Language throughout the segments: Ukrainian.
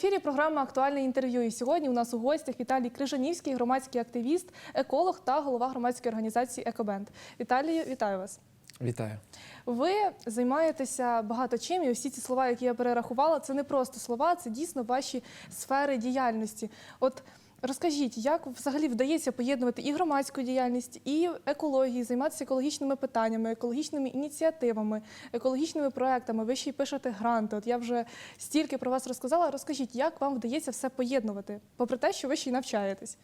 ефірі програма Актуальне інтерв'ю. І сьогодні у нас у гостях Віталій Крижанівський, громадський активіст, еколог та голова громадської організації Екобенд. Віталію, вітаю вас. Вітаю. Ви займаєтеся багато чим, і усі ці слова, які я перерахувала, це не просто слова, це дійсно ваші сфери діяльності. От розкажіть, як взагалі вдається поєднувати і громадську діяльність, і екологію, займатися екологічними питаннями, екологічними ініціативами, екологічними проектами. Ви ще й пишете гранти. От я вже стільки про вас розказала. Розкажіть, як вам вдається все поєднувати, попри те, що ви ще й навчаєтесь?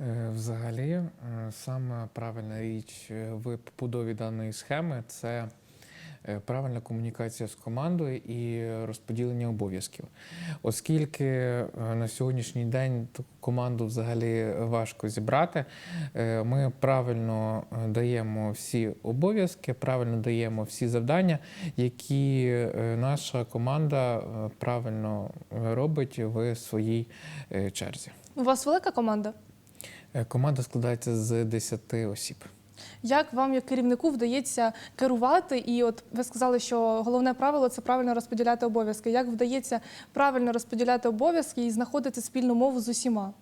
Е, Взагалі, саме правильна річ е, в побудові даної схеми це правильна комунікація з командою і розподілення обов'язків. Оскільки е, на сьогоднішній день таку команду взагалі важко зібрати, е, ми правильно е, даємо всі обов'язки, правильно даємо всі завдання, які е, наша команда е, правильно робить в своїй е, черзі. У вас велика команда? Е, Команда складається з 10 осіб. Як вам, як керівнику, вдається керувати? І от ви сказали, що головне правило це правильно розподіляти обов'язки. Як вдається правильно розподіляти обов'язки і знаходити спільну мову з усіма?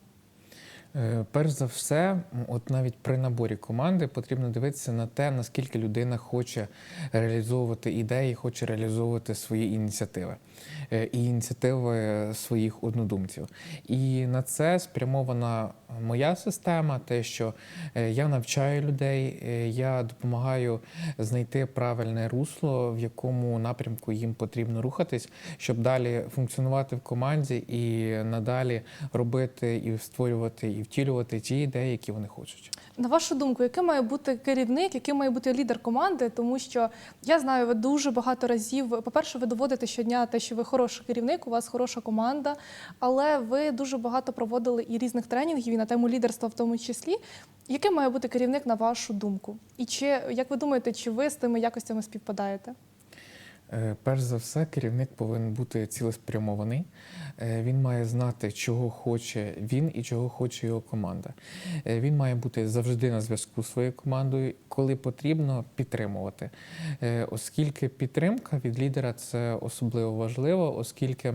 Е, Перш за все, от навіть при наборі команди потрібно дивитися на те, наскільки людина хоче реалізовувати ідеї, хоче реалізовувати свої ініціативи е, і ініціативи своїх однодумців. І на це спрямована моя система, те, що е, я навчаю людей, я допомагаю знайти правильне русло, в якому напрямку їм потрібно рухатись, щоб далі функціонувати в команді і надалі робити і створювати і втілювати ті ідеї, які вони хочуть. На вашу думку, яким має бути керівник, яким має бути лідер команди? Тому що я знаю, ви дуже багато разів. По-перше, ви доводите щодня те, що ви хороший керівник, у вас хороша команда, але ви дуже багато проводили і різних тренінгів і на тему лідерства, в тому числі. Яким має бути керівник на вашу думку? І чи як ви думаєте, чи ви з тими якостями співпадаєте? Е, Перш за все, керівник повинен бути цілеспрямований. Е, Він має знати, чого хоче він і чого хоче його команда. Е, Він має бути завжди на зв'язку з своєю командою, коли потрібно підтримувати. Оскільки підтримка від лідера це особливо важливо, оскільки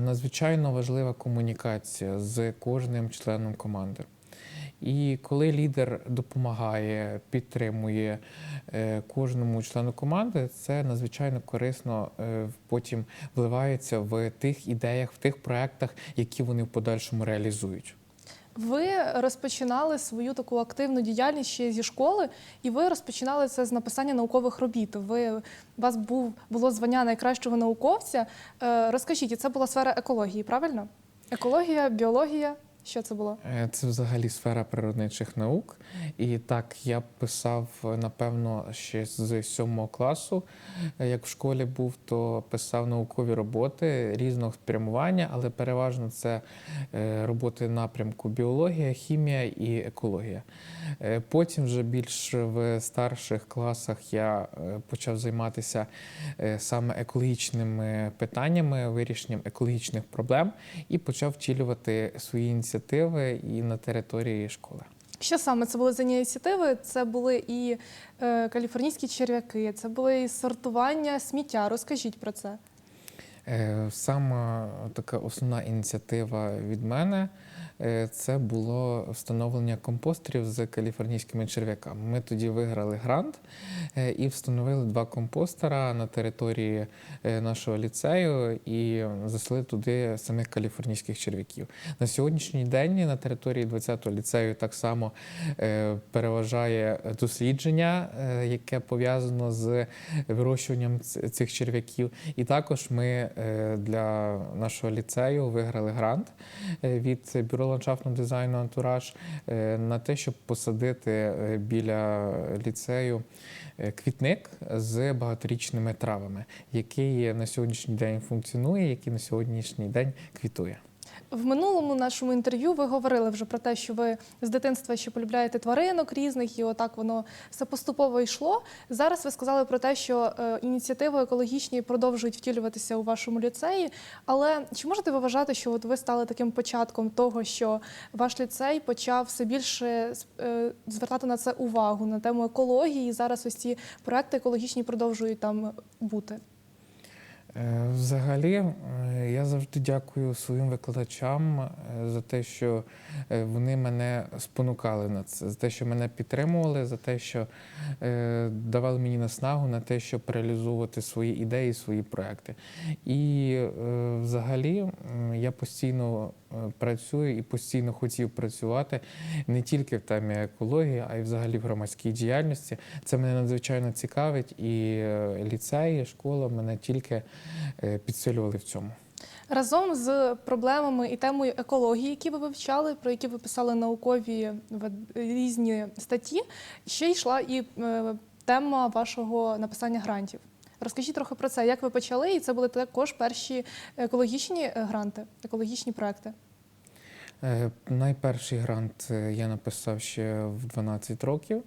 надзвичайно важлива комунікація з кожним членом команди. І коли лідер допомагає, підтримує е, кожному члену команди, це надзвичайно корисно е, потім вливається в тих ідеях, в тих проектах, які вони в подальшому реалізують. Ви розпочинали свою таку активну діяльність ще зі школи, і ви розпочинали це з написання наукових робіт. Ви вас був було звання найкращого науковця. Е, Розкажіть, це була сфера екології, правильно? Екологія, біологія. Що це було? Е, Це взагалі сфера природничих наук. І так я писав, напевно, ще з сьомого класу. Е, Як в школі був, то писав наукові роботи різного спрямування, але переважно це е, роботи напрямку біологія, хімія і екологія. Потім, вже більш в старших класах, я почав займатися саме екологічними питаннями, вирішенням екологічних проблем і почав втілювати свої ініціативи і на території школи. Що саме це були за ініціативи? Це були і е, каліфорнійські черв'яки, це були і сортування сміття. Розкажіть про це. Е, Саме така основна ініціатива від мене це було встановлення компостерів з каліфорнійськими черв'яками. Ми тоді виграли грант е, і встановили два компостера на території е, нашого ліцею і засли туди самих каліфорнійських черв'яків. На сьогоднішній день на території 20-го ліцею так само е, переважає дослідження, е, яке пов'язано з вирощуванням цих черв'яків. І також ми е, для нашого ліцею виграли грант е, від бюро ландшафтного дизайну Антураж е, на те, щоб посадити е, біля ліцею е, квітник з багаторічними травами, який на сьогоднішній день функціонує, який на сьогоднішній день квітує. В минулому нашому інтерв'ю ви говорили вже про те, що ви з дитинства ще полюбляєте тваринок різних, і отак воно все поступово йшло. Зараз ви сказали про те, що е, ініціативи екологічні продовжують втілюватися у вашому ліцеї. Але чи можете ви вважати, що от ви стали таким початком того, що ваш ліцей почав все більше е, звертати на це увагу на тему екології? І зараз ось ці проекти екологічні продовжують там бути? Е, Взагалі, е, я завжди дякую своїм викладачам е, за те, що вони мене спонукали на це, за те, що мене підтримували, за те, що давали мені наснагу на те, щоб реалізовувати свої ідеї, свої проекти. І взагалі я постійно е, працюю і постійно хотів працювати не тільки в темі екології, а й взагалі в громадській діяльності. Це мене надзвичайно цікавить, і е, ліцей, і школа мене тільки е, підсилювали в цьому. Разом з проблемами і темою екології, які ви вивчали, про які ви писали наукові різні статті, ще йшла і тема вашого написання грантів. Розкажіть трохи про це, як ви почали, і це були також перші екологічні е, гранти, екологічні проекти. Е, Найперший грант е, я написав ще в 12 років.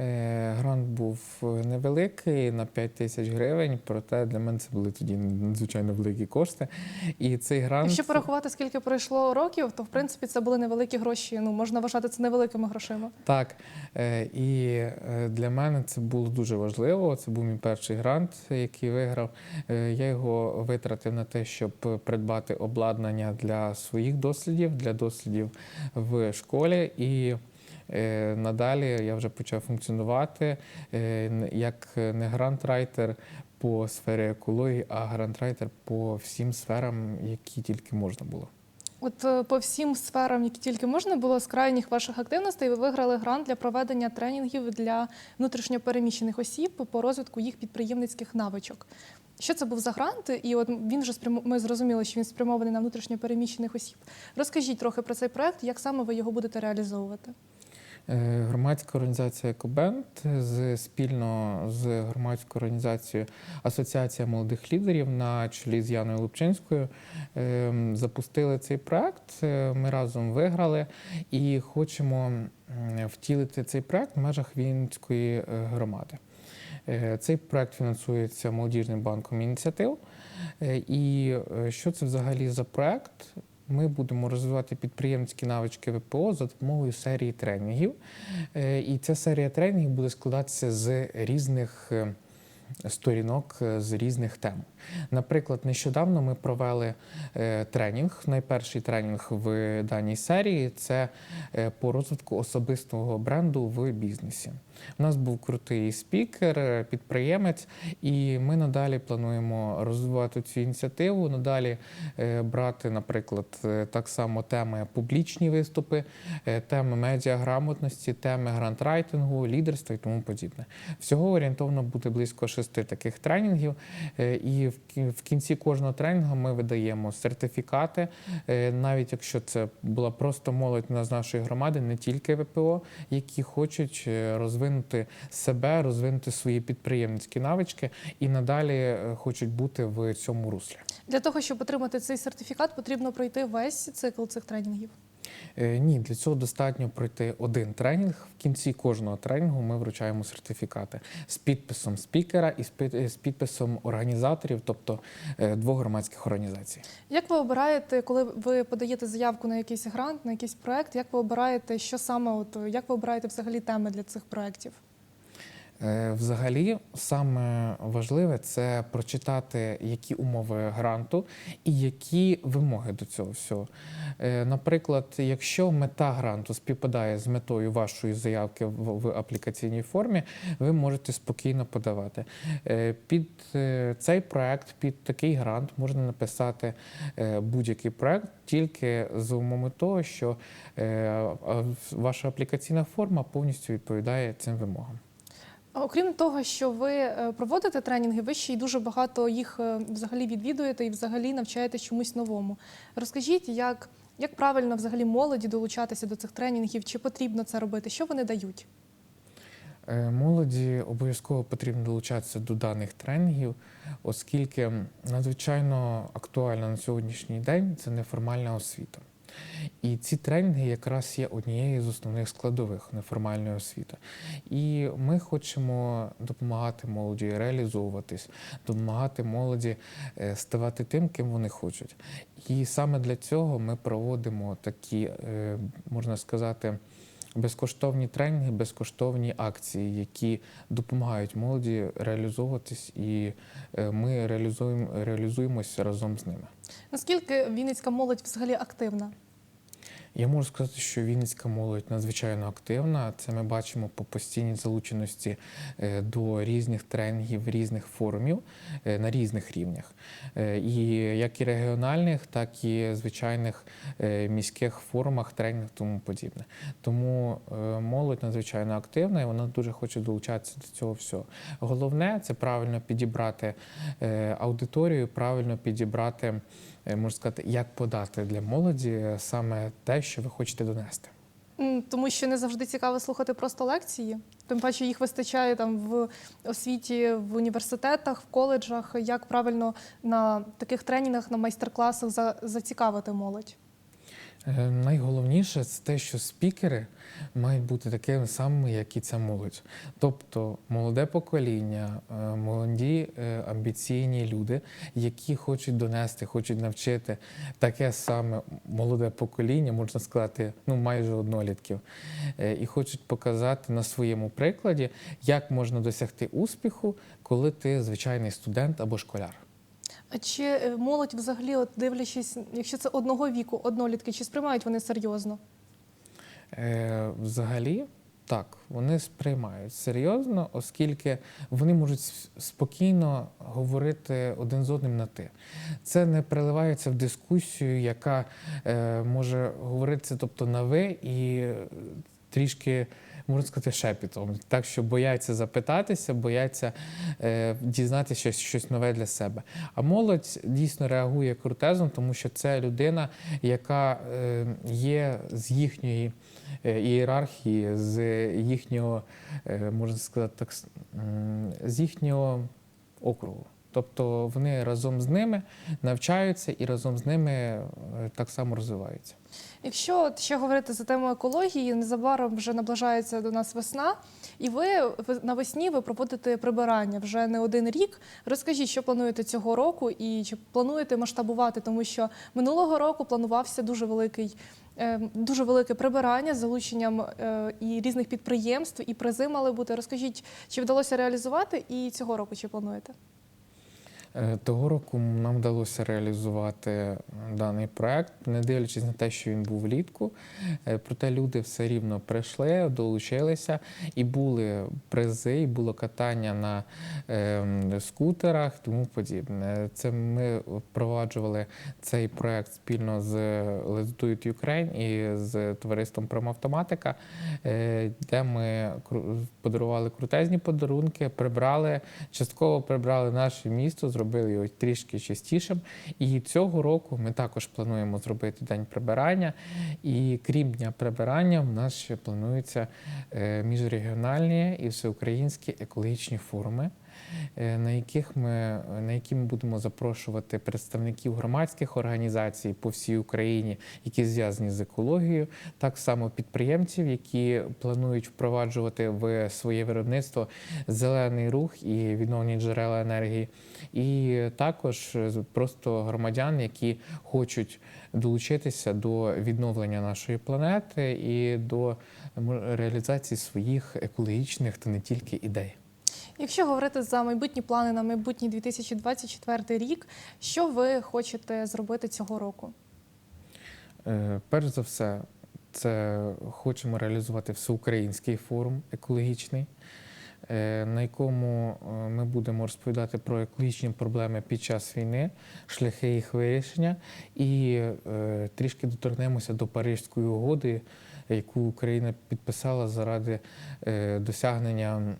Е, Грант був невеликий на 5 тисяч гривень, проте для мене це були тоді надзвичайно великі кошти. І цей грант Якщо порахувати, скільки пройшло років, то в принципі це були невеликі гроші. Ну можна вважати це невеликими грошима. Так, і для мене це було дуже важливо. Це був мій перший грант, який виграв. Я його витратив на те, щоб придбати обладнання для своїх дослідів, для дослідів в школі. І е, надалі я вже почав функціонувати е, як не грантрайтер по сфері екології, а грантрайтер по всім сферам, які тільки можна було. От е, по всім сферам, які тільки можна було з крайніх ваших активностей, ви виграли грант для проведення тренінгів для внутрішньопереміщених осіб по розвитку їх підприємницьких навичок. Що це був за грант? І от він вже спрямо... ми зрозуміли, що він спрямований на внутрішньопереміщених осіб. Розкажіть трохи про цей проект, як саме ви його будете реалізовувати? Е, Громадська організація Екобенд з спільно з громадською організацією Асоціація молодих лідерів на чолі з Яною Лупчинською е, запустили цей проект. Е, Ми разом виграли і хочемо втілити цей проект в межах Вінницької е, громади. Е, Цей проект фінансується молодіжним банком ініціатив. Е, І е, що це взагалі за проект? Ми будемо розвивати підприємницькі навички ВПО за допомогою серії тренінгів. І ця серія тренінгів буде складатися з різних сторінок, е, з різних тем. Наприклад, нещодавно ми провели е, тренінг. Найперший тренінг в даній серії це е, по розвитку особистого бренду в бізнесі. У нас був крутий спікер, підприємець, і ми надалі плануємо розвивати цю ініціативу, надалі брати, наприклад, так само теми публічні виступи, теми медіаграмотності, теми грантрайтингу, лідерства і тому подібне. Всього орієнтовно буде близько шести таких тренінгів. е, І в кі- кінці кожного тренінгу ми видаємо сертифікати, е, навіть якщо це була просто молодь з нашої громади, не тільки ВПО, які хочуть е, розвинути себе, розвинути свої підприємницькі навички і надалі хочуть бути в цьому руслі. Для того, щоб отримати цей сертифікат, потрібно пройти весь цикл цих тренінгів. Е, Ні, для цього достатньо пройти один тренінг. В кінці кожного тренінгу ми вручаємо сертифікати з підписом спікера і з е, підписом організаторів, тобто е, двох громадських організацій. Як ви обираєте, коли ви подаєте заявку на якийсь грант, на якийсь проект, як ви обираєте, що саме, от як ви обираєте взагалі теми для цих проєктів? Е, Взагалі, саме важливе це прочитати, які умови гранту і які вимоги до цього всього. Е, Наприклад, якщо мета гранту співпадає з метою вашої заявки в, аплікаційній формі, ви можете спокійно подавати. Е, Під цей проект, під такий грант можна написати будь-який проект тільки з умови того, що ваша аплікаційна форма повністю відповідає цим вимогам. Окрім того, що ви е, проводите тренінги, ви ще й дуже багато їх е, взагалі відвідуєте і взагалі навчаєте чомусь новому. Розкажіть, як, як правильно взагалі молоді долучатися до цих тренінгів, чи потрібно це робити? Що вони дають? Е, Молоді обов'язково потрібно долучатися до даних тренінгів, оскільки надзвичайно актуальна на сьогоднішній день це неформальна освіта. І ці тренінги якраз є однією з основних складових неформальної освіти. І ми хочемо допомагати молоді реалізовуватись, допомагати молоді е, ставати тим, ким вони хочуть. І саме для цього ми проводимо такі, е, можна сказати, безкоштовні тренінги, безкоштовні акції, які допомагають молоді реалізовуватись, і е, ми реалізуємо реалізуємося разом з ними. Наскільки Вінницька молодь взагалі активна? Я можу сказати, що Вінницька молодь надзвичайно активна. Це ми бачимо по постійній залученості е, до різних тренінгів, різних форумів е, на різних рівнях. Е, І як і регіональних, так і звичайних міських форумах, тренінгах тому подібне. Тому молодь надзвичайно активна і вона дуже хоче долучатися до цього всього. Головне це правильно підібрати аудиторію, правильно підібрати можна сказати, як подати для молоді е, саме те, що ви хочете донести. Тому що не завжди цікаво слухати просто лекції. Тим паче їх вистачає там в освіті, в університетах, в коледжах. Як правильно на таких тренінгах, на майстер-класах зацікавити молодь? Е, Найголовніше це те, що спікери мають бути такими самими, як і ця молодь. Тобто молоде покоління, е, молоді е, амбіційні люди, які хочуть донести, хочуть навчити таке саме молоде покоління, можна сказати, ну майже однолітків, і хочуть показати на своєму прикладі, як можна досягти успіху, коли ти звичайний студент або школяр. А чи е, молодь взагалі, от дивлячись, якщо це одного віку, однолітки, чи сприймають вони серйозно? Е, взагалі, так, вони сприймають серйозно, оскільки вони можуть спокійно говорити один з одним на ти. Це не приливається в дискусію, яка е, може говоритися, тобто на ви і е, трішки. Можна сказати, шепітом, так що бояться запитатися, бояться е, дізнатися щось, щось нове для себе. А молодь дійсно реагує крутезом, тому що це людина, яка е, є з їхньої е, ієрархії, з їхнього, е, можна сказати, так, з їхнього округу. Тобто вони разом з ними навчаються і разом з ними е, так само розвиваються. Якщо ще говорити за тему екології, незабаром вже наближається до нас весна, і ви ви- навесні ви проводите прибирання вже не один рік. Розкажіть, що плануєте цього року, і чи плануєте масштабувати, тому що минулого року планувався дуже великий. е, Дуже велике прибирання з залученням е, і різних підприємств, і призи мали бути. Розкажіть, чи вдалося реалізувати, і цього року чи плануєте? Е, Того року нам вдалося реалізувати е, даний проект, не дивлячись на те, що він був влітку. Е, Проте люди все рівно прийшли, долучилися, і були призи, і було катання на е, скутерах, тому подібне. Це ми впроваджували цей проект спільно з Let's Do It Ukraine і з товариством Промавтоматика, де ми подарували крутезні подарунки, прибрали частково прибрали наше місто, зробили його трішки чистішим. І цього року ми також плануємо зробити день прибирання. І крім дня прибирання, в нас ще плануються е, міжрегіональні і всеукраїнські екологічні форуми. Е, На яких ми на які ми будемо запрошувати представників громадських організацій по всій Україні, які зв'язані з екологією, так само підприємців, які планують впроваджувати в своє виробництво зелений рух і відновлені джерела енергії, і також е, просто громадян, які хочуть долучитися до відновлення нашої планети і до реалізації своїх екологічних та не тільки ідей. Якщо говорити за майбутні плани на майбутній 2024 рік, що ви хочете зробити цього року? Е, Перш за все, це хочемо реалізувати всеукраїнський форум екологічний, е, на якому е, ми будемо розповідати про екологічні проблеми під час війни, шляхи їх вирішення, і е, трішки доторкнемося до Парижської угоди, яку Україна підписала заради е, досягнення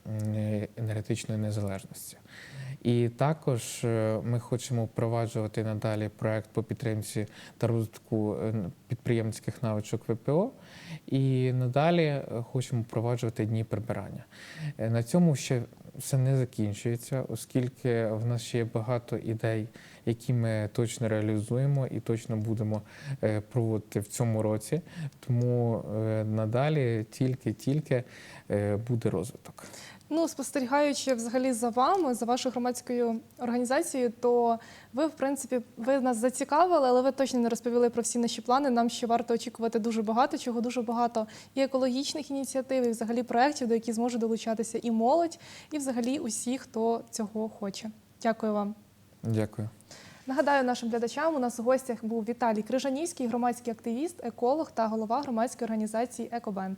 енергетичної незалежності. І також е, ми хочемо впроваджувати надалі проект по підтримці та розвитку е, підприємницьких навичок ВПО. І надалі е, хочемо впроваджувати дні прибирання. На цьому ще все не закінчується, оскільки в нас ще є багато ідей, які ми точно реалізуємо і точно будемо проводити в цьому році. Тому надалі тільки-тільки буде розвиток. Ну, спостерігаючи взагалі за вами, за вашою громадською організацією, то ви, в принципі, ви нас зацікавили, але ви точно не розповіли про всі наші плани. Нам ще варто очікувати дуже багато, чого дуже багато і екологічних ініціатив, і взагалі проєктів, до яких зможе долучатися і молодь, і взагалі усі, хто цього хоче. Дякую вам. Дякую. Нагадаю нашим глядачам, у нас у гостях був Віталій Крижанівський, громадський активіст, еколог та голова громадської організації Екобенд.